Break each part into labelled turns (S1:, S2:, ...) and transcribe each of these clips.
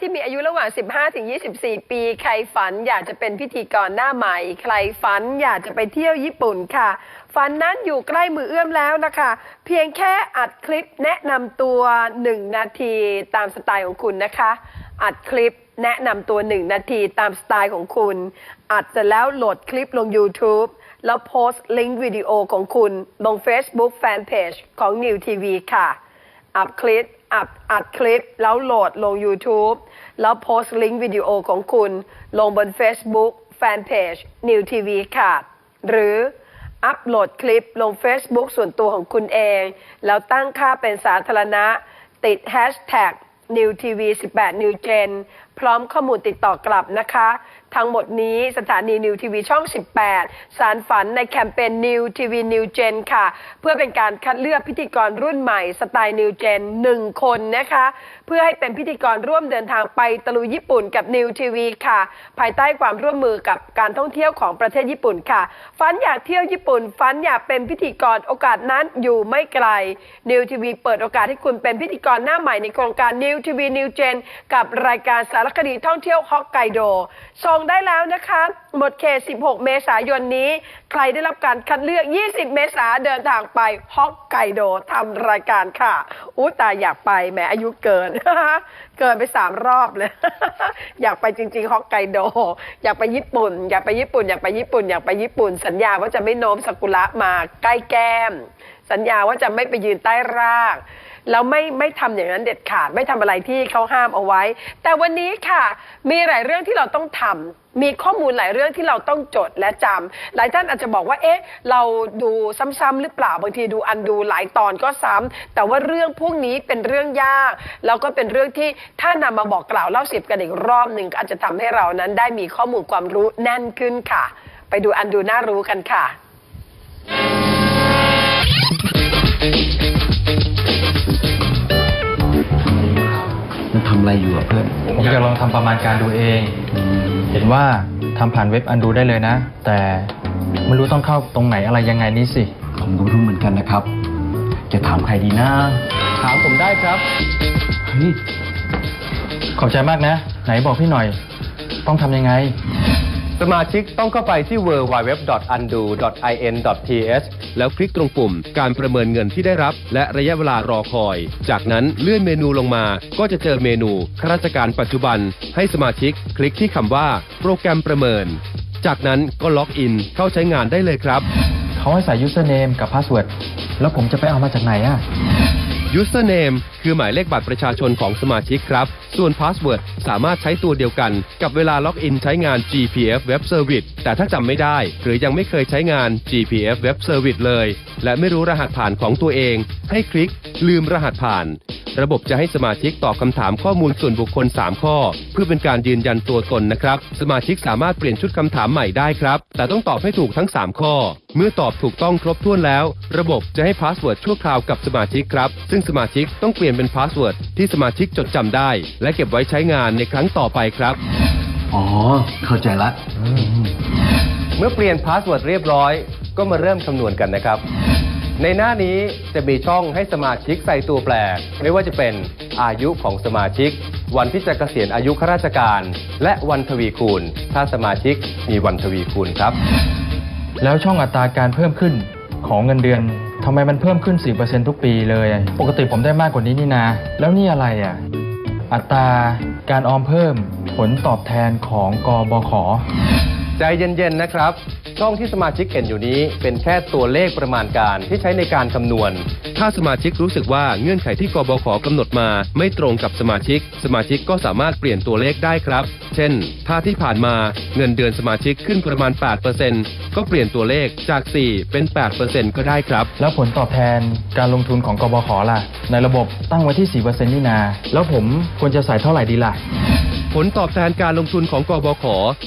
S1: ที่มีอายุระหว่าง 15 ถึง 24 ปี ใครฝันอยากจะเป็นพิธีกรหน้าใหม่ ใครฝันอยากจะไปเที่ยวญี่ปุ่นค่ะ ฝันนั้นอยู่ใกล้มือเอื้อมแล้วนะคะ เพียงแค่อัดคลิปแนะนำตัว 1 นาทีตามสไตล์ของคุณนะคะ อัดคลิปแนะนำตัว 1 นาทีตามสไตล์ของคุณ อัดเสร็จแล้วโหลดคลิปลง YouTube แล้วโพสต์ลิงก์วิดีโอของคุณลง Facebook Fanpage ของ New TV ค่ะ อัดคลิป อัดอัดคลิป แล้วโหลดลง YouTube แล้วโพสต์ลิงก์วิดีโอของคุณ ลงบน Facebook Fanpage New TV ค่ะหรืออัปโหลดคลิปลง Facebook ส่วนตัวของคุณเอง แล้วตั้งค่าเป็นสาธารณะ ติด Hashtag New TV 18 New Gen พร้อมข้อมูลติดต่อกลับนะคะ ทั้งหมดนี้สถานี New TV ช่อง 18 สารฝันในแคมเปญ New TV New Gen ค่ะ เพื่อเป็นการคัดเลือกพิธีกรรุ่นใหม่สไตล์ New Gen 1คนนะคะ เพื่อให้เป็นพิธีกรร่วมเดินทางไปตะลุยญี่ปุ่นกับ New TV ค่ะ ภายใต้ความร่วมมือกับการท่องเที่ยวของประเทศญี่ปุ่นค่ะฝันอยากเที่ยวญี่ปุ่นฝันอยากเป็นพิธีกรโอกาสนั้นอยู่ไม่ไกล New TV เปิดโอกาสให้คุณเป็นพิธีกรหน้าใหม่ในโครงการ New TV New Gen กับรายการสารคดีท่องเที่ยวฮอกไกโดส่งได้แล้วนะคะ หมดเขต 16 เมษายนนี้ ใครได้รับการคัดเลือก 20 เมษาเดินทางไปฮอกไกโดทำรายการค่ะอู้ตายอยากไปแหมอายุเกิน เกินไปสามรอบเลย อยากไปจริง ๆฮอกไกโด อยากไปญี่ปุ่น อยากไปญี่ปุ่น อยากไปญี่ปุ่น อยากไปญี่ปุ่น สัญญาว่าจะไม่โน้มสกุระมาใกล้แก้ม สัญญาว่าจะไม่ไปยืนใต้ราก แล้วไม่ไม่ทำอย่างนั้นเด็ดขาด ไม่ทำอะไรที่เขาห้ามเอาไว้ แต่วันนี้ค่ะมีหลายเรื่องที่เราต้องทำมีข้อมูลหลายเรื่องที่เราต้องจดและจำหลายท่านอาจจะบอกว่า เอ๊ะ เราดูซ้ำๆหรือเปล่า บางทีดูอันดูหลายตอนก็ซ้ำแต่ว่าเรื่องพวกนี้เป็นเรื่องยาก แล้วก็เป็นเรื่องที่ถ้านำมาบอกกล่าวเล่าสิบกันอีกรอบหนึ่งอาจจะทำให้เรานั้นได้มีข้อมูลความรู้แน่นขึ้นค่ะ ไปดูอันดูน่ารู้กันค่ะ
S2: ทำอะไรอยู่อะเพื่อน
S3: ผมจะลองทำประมาณการดูเอง เห็นว่าทำผ่านเว็บอันดูได้เลยนะ แต่ไม่รู้ต้องเข้าตรงไหนอะไรยังไงนี่สิ
S2: ผมก็ไม่รู้เหมือนกันนะครับ จะถามใครดีนะ
S3: ถามผมได้ครับ
S2: เฮ้ย
S3: ขอบใจมากนะ ไหนบอกพี่หน่อย ต้องทำยังไง
S4: สมาชิกต้องเข้าไปที่ www.undo.in.th แล้วคลิกตรงปุ่ม การประเมินเงินที่ได้รับ และระยะเวลารอคอย จากนั้นเลื่อนเมนูลงมา ก็จะเจอเมนูข้าราชการปัจจุบัน ให้สมาชิกคลิกที่คำว่า โปรแกรมประเมิน จากนั้นก็ล็อกอินเข้าใช้งานได้เลยครับ
S3: เขาให้ใส่ username กับ password แล้วผมจะไปเอามาจากไหนอะ
S4: username คือหมายเลขบัตรประชาชนของสมาชิกครับ ส่วน password สามารถใช้ตัวเดียวกัน กับเวลาล็อกอินใช้งาน GPF Web Service แต่ถ้าจำไม่ได้ หรือยังไม่เคยใช้งาน GPF Web Service เลย และไม่รู้รหัสผ่านของตัวเอง ให้คลิก ลืมรหัสผ่าน ระบบจะให้สมาชิกตอบคำถามข้อมูลส่วนบุคคล 3 ข้อ เพื่อเป็นการยืนยันตัวตนนะครับ สมาชิกสามารถเปลี่ยนชุดคำถามใหม่ได้ครับ แต่ต้องตอบให้ถูกทั้ง 3 ข้อ เมื่อตอบถูกต้องครบถ้วนแล้ว ระบบจะให้พาสเวิร์ดชั่วคราวกับสมาชิกครับ ซึ่งสมาชิกต้องเปลี่ยนเป็นพาสเวิร์ดที่สมาชิกจดจำได้ และเก็บไว้ใช้งานในครั้งต่อไปครับ
S2: อ๋อ เข้าใจละ
S4: เมื่อเปลี่ยนพาสเวิร์ดเรียบร้อย ก็มาเริ่มคำนวณกันนะครับ ในหน้านี้จะมีช่องให้สมาชิกใส่ตัวแปร ไม่ว่าจะเป็นอายุของสมาชิก วันที่จะเกษียณอายุข้าราชการ และวันทวีคูณ ถ้าสมาชิกมีวันทวีคูณครับ
S3: แล้วช่องอัตราการเพิ่มขึ้นของเงินเดือนทำไมมันเพิ่มขึ้น 4%ทุกปีเลย ปกติผมได้มากกว่านี้นี่นา แล้วนี่อะไรอะ อัตราการออมเพิ่มผลตอบแทนของกบข
S4: ใจเย็นๆนะครับ ช่องที่สมาชิกเห็นอยู่นี้เป็นแค่ตัวเลขประมาณการที่ใช้ในการคำนวณ ถ้าสมาชิกรู้สึกว่าเงื่อนไขที่กบขกำหนดมา ไม่ตรงกับสมาชิก สมาชิกก็สามารถเปลี่ยนตัวเลขได้ครับ เช่น ถ้าที่ผ่านมาเงินเดือนสมาชิกขึ้นประมาณ 8%ก็เปลี่ยนตัวเลขจาก 4 เป็น 8%ก็ได้ครับ
S3: แล้วผลตอบแทนการลงทุนของกบขล่ะ ในระบบตั้งไว้ที่ 4%นี่นา แล้วผมควรจะใส่เท่าไหร่ดีล่ะ
S4: ผลตอบแทนการลงทุนของกบข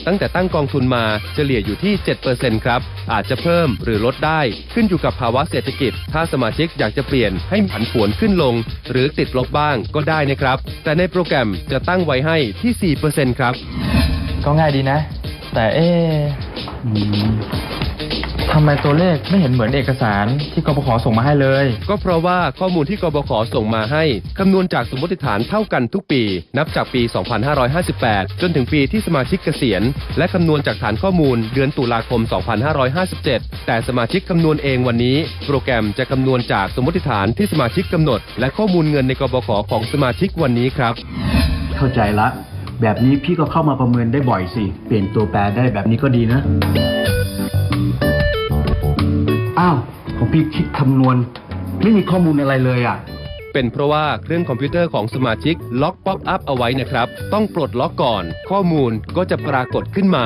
S4: ตั้งแต่ตั้งกองทุนมาเฉลี่ยอยู่ที่ 7%ครับ อาจจะเพิ่มหรือลดได้ขึ้นอยู่กับภาวะเศรษฐกิจ ถ้าสมาชิกอยากจะเปลี่ยนให้ผันผวนขึ้นลง หรือติดลบบ้างก็ได้นะครับ แต่ในโปรแกรมจะตั้งไว้ให้ที่ 4%ครับ
S3: ก็ง่ายดีนะ แต่เอ๊ะ
S2: อืมถ
S3: ทำไมตัวเลขไม่เห็นเหมือนเอกสารที่กบขส่งมาให้เลย
S4: ก็เพราะว่าข้อมูลที่กบขส่งมาให้คำนวณจากสมมติฐานเท่ากันทุกปี นับจากปี 2558 จนถึงปีที่สมาชิกเกษียณ และคำนวณจากฐานข้อมูลเดือนตุลาคม 2557 แต่สมาชิกคำนวณเองวันนี้ โปรแกรมจะคำนวณจากสมมติฐานที่สมาชิกกำหนด และข้อมูลเงินในกบขของสมาชิกวันนี้ครับ
S2: เข้าใจละแบบนี้พี่ก็เข้ามาประเมินได้บ่อยสิ เปลี่ยนตัวแปรได้แบบนี้ก็ดีนะ อ้าวของพี่คิดคำนวณ ไม่มีข้อมูลอะไรเลยอะ
S4: เป็นเพราะว่าเครื่องคอมพิวเตอร์ของสมาชิกล็อกป๊อปอัพเอาไว้นะครับ ต้องปลดล็อกก่อน ข้อมูลก็จะปรากฏขึ้นมา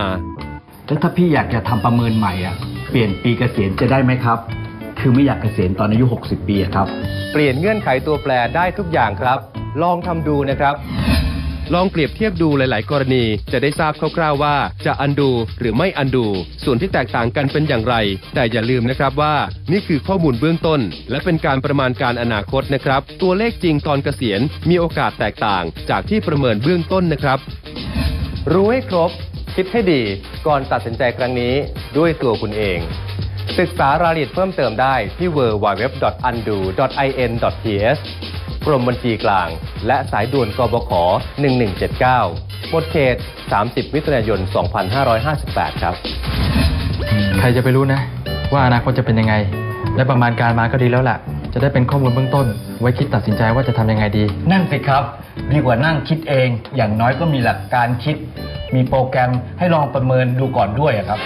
S2: แล้วถ้าพี่อยากจะทำประเมินใหม่อะ เปลี่ยนปีเกษียณจะได้ไหมครับ คือไม่อยากเกษียณตอนอายุ 60 ปีอะครับ
S4: เปลี่ยนเงื่อนไขตัวแปรได้ทุกอย่างครับ ลองทำดูนะครับ ลองเปรียบเทียบดูหลาย ๆ กรณีจะได้ทราบคร่าว ๆ ว่าจะอันดูหรือไม่อันดู ส่วนที่แตกต่างกันเป็นอย่างไร แต่อย่าลืมนะครับว่า นี่คือข้อมูลเบื้องต้น และเป็นการประมาณการอนาคตนะครับ ตัวเลขจริงตอนเกษียณมีโอกาสแตกต่าง จากที่ประเมินเบื้องต้นนะครับ รู้ให้ครบ คิดให้ดี ก่อนตัดสินใจครั้งนี้ด้วยตัวคุณเอง ศึกษารายละเอียดเพิ่มเติมได้ที่ www.undo.in.th กรมบัญชีกลาง และสายด่วนกบข 1179หมดเขต 30 มิถุนายน 2558 ครับ
S3: ใครจะไปรู้นะ ว่าอนาคตจะเป็นยังไง และประมาณการมาก็ดีแล้วล่ะ จะได้เป็นข้อมูลเบื้องต้น ไว้คิดตัดสินใจว่าจะทำยังไงดี
S2: นั่นสิครับ ดีกว่านั่งคิดเอง อย่างน้อยก็มีหลักการคิด มีโปรแกรมให้ลองประเมินดูก่อนด้วยอะครับ